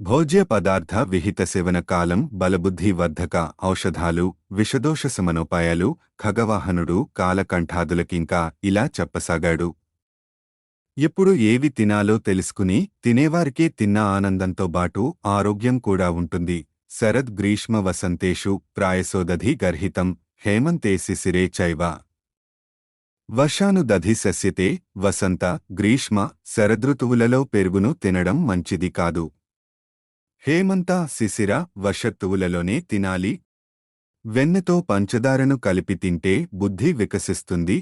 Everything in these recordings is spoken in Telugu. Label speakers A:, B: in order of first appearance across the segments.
A: భోజ్య పదార్థ విహిత సేవన కాలం బలబుద్ధి వర్ధక ఔషధాలు విషదోష సమనోపాయాలు ఖగవాహనుడు కాలకంఠాదులకింకా ఇలా చెప్పసాగాడు. ఎప్పుడు ఏవి తినాలో తెలుసుకుని తినేవారికే తిన్న ఆనందంతో బాటు ఆరోగ్యం కూడా ఉంటుంది. శరద్ గ్రీష్మ వసంతేషు ప్రాయసోదధి గర్హితం హేమంతే శిశిరే చైవ. వర్షానుదధి సస్యతే వసంత గ్రీష్మ శరదృతువులలో పెరుగును తినడం మంచిది కాదు. హేమంత శిశిర వర్షత్తువులలోనే తినాలి. వెన్నతో పంచదారను కలిపి తింటే బుద్ధి వికసిస్తుంది.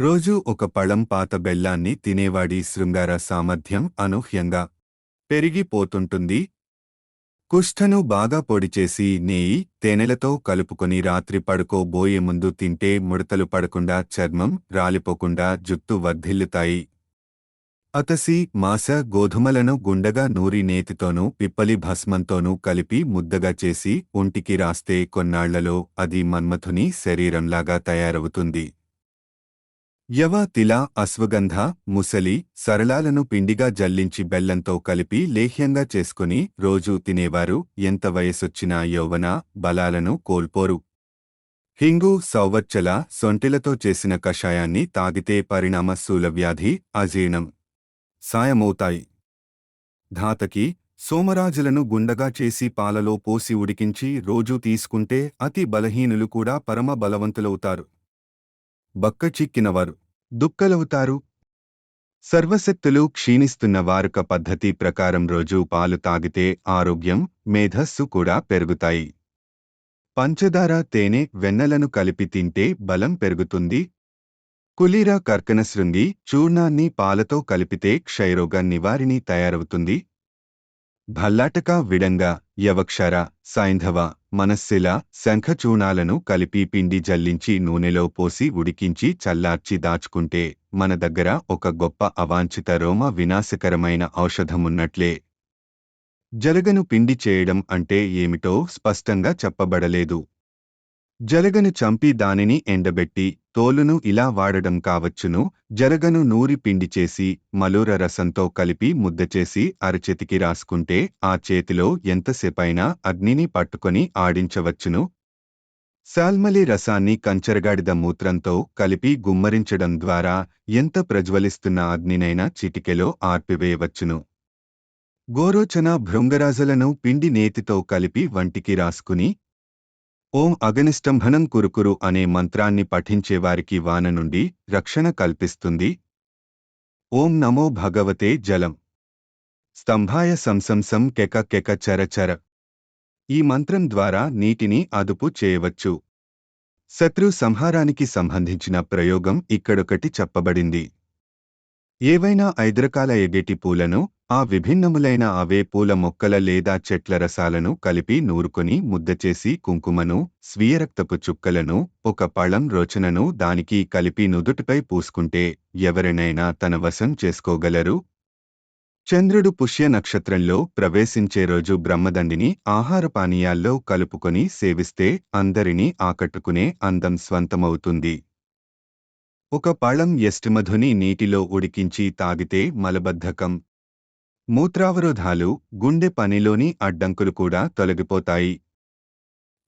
A: రోజూ ఒక పళం పాత బెల్లాన్ని తినేవాడి శృంగార సామర్థ్యం అనూహ్యంగా పెరిగిపోతుంటుంది. కుష్ఠను బాగా పొడిచేసి నెయ్యి తేనెలతో కలుపుకొని రాత్రి పడుకోబోయే ముందు తింటే ముడతలు పడకుండా చర్మం రాలిపోకుండా జుత్తు వర్ధిల్లుతాయి. అతసి మాస గోధుమలను గుండగా నూరి నేతితోనూ పిప్పలి భస్మంతోనూ కలిపి ముద్దగా చేసి ఒంటికి రాస్తే కొన్నాళ్ళలో అది మన్మథుని శరీరంలాగా తయారవుతుంది. యవ తిల అశ్వగంధ ముసలి సరళాలను పిండిగా జల్లించి బెల్లంతో కలిపి లేహ్యంగా చేసుకుని రోజూ తినేవారు ఎంత వయసొచ్చినా యౌవన బలాలను కోల్పోరు. హింగు సౌవచ్చల సొంటిలతో చేసిన కషాయాన్ని తాగితే పరిణామ శూలవ్యాధి అజీర్ణం. సాయమవుతాయి. ధాతకి సోమరాజులను గుండగా చేసి పాలలో పోసి ఉడికించి రోజూ తీసుకుంటే అతి బలహీనులు కూడా పరమ బలవంతులవుతారు. బక్క చిక్కినవారు దుక్కలవుతారు సర్వశక్తులు క్షీణిస్తున్న వారుక పద్ధతి ప్రకారం రోజూ పాలు తాగితే ఆరోగ్యం మేధస్సు కూడా పెరుగుతాయి. పంచదార తేనె వెన్నలను కలిపి తింటే బలం పెరుగుతుంది కులీర కర్కనశృంగి చూర్ణాన్ని పాలతో కలిపితే క్షయరోగ నివారిణి తయారవుతుంది. భల్లాటక విడంగా యవక్షర సైంధవ మనస్సిల శంఖచూర్ణాలను కలిపి పిండి జల్లించి నూనెలో పోసి ఉడికించి చల్లార్చి దాచుకుంటే మన దగ్గర ఒక గొప్ప అవాంఛిత రోమ వినాశకరమైన ఔషధమున్నట్లే. జరగను పిండి చేయడం అంటే ఏమిటో స్పష్టంగా చెప్పబడలేదు. జలగను చంపి దానిని ఎండబెట్టి తోలును ఇలా వాడడం కావచ్చును. జరగను నూరి పిండి చేసి మలూర రసంతో కలిపి ముద్దచేసి అరచేతికి రాసుకుంటే ఆ చేతిలో ఎంతసేపైనా అగ్నిని పట్టుకొని ఆడించవచ్చును. సాల్మలి రసాన్ని కంచరగాడిద మూత్రంతో కలిపి గుమ్మరించడం ద్వారా ఎంత ప్రజ్వలిస్తున్న అగ్నినైనా చిటికెలో ఆర్పివేయవచ్చును. గోరోచన భృంగరాజలను పిండి నేతితో కలిపి వంటికి రాసుకుని ఓం అగనిష్టంభనం కురుకురు అనే మంత్రాన్ని పఠించేవారికి వాన నుండి రక్షణ కల్పిస్తుంది. ఓం నమో భగవతే జలం. స్తంభాయ సంసంసం కెక కెక చర చర. ఈ మంత్రం ద్వారా నీటిని అదుపు చేయవచ్చు. శత్రు సంహారానికి సంబంధించిన ప్రయోగం ఇక్కడొకటి చెప్పబడింది. ఏవైనా ఐదరకాల ఎగేటి పూలను ఆ విభిన్నములైన అవే పూల మొక్కల లేదా చెట్ల రసాలను కలిపి నూరుకొని ముద్దచేసి కుంకుమను స్వీయరక్తపు చుక్కలను ఒక పళం రోచనను దానికి కలిపి నుదుటిపై పూసుకుంటే ఎవరినైనా తన వశం చేసుకోగలరు? చంద్రుడు పుష్య నక్షత్రంలో ప్రవేశించే రోజు బ్రహ్మదండిని ఆహార పానీయాల్లో కలుపుకొని సేవిస్తే అందరినీ ఆకట్టుకునే అందం స్వంతమవుతుంది. ఒక పళం ఎస్టిమధుని నీటిలో ఉడికించి తాగితే మలబద్ధకం. మూత్రావరోధాలు గుండె పనిలోని అడ్డంకులు కూడా తొలగిపోతాయి.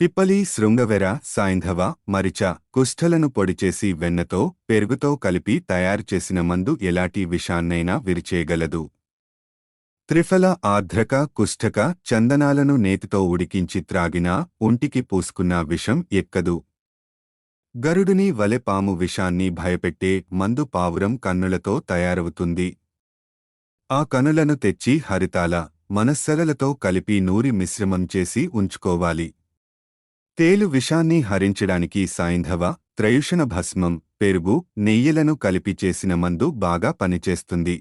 A: పిప్పలి శృంగవెర సాయంధవ మరిచ కుష్ఠలను పొడిచేసి వెన్నతో పెరుగుతో కలిపి తయారు చేసిన మందు ఎలాంటి విషాన్నైనా విరిచేయగలదు. త్రిఫల ఆర్ద్రక కుష్ఠక చందనాలను నేతితో ఉడికించి త్రాగినా ఒంటికి పూసుకున్న విషం ఎక్కదు. గరుడుని వలె పాము విషాన్ని భయపెట్టే మందు పావురం కన్నులతో తయారవుతుంది. ఆ కనులను తెచ్చి హరితాల మనస్సలలతో కలిపి నూరి మిశ్రమం చేసి ఉంచుకోవాలి. తేలు విషాన్ని హరించడానికి సాయంధవ త్రయుషణ భస్మం పెరుగు నెయ్యిలను కలిపి చేసిన మందు బాగా పనిచేస్తుంది.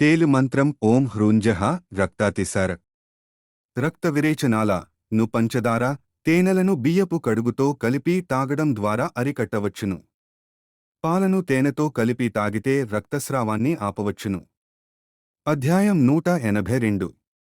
A: తేలు మంత్రం ఓం హ్రూంజహ రక్తాతిసార. రక్త విరేచనాల ను పంచదార తేనెలను బియ్యపు కడుగుతో కలిపి తాగడం ద్వారా అరికట్టవచ్చును. పాలను తేనెతో కలిపి తాగితే రక్తస్రావాన్ని ఆపవచ్చును. అధ్యాయం నూట ఎనభై రెండు.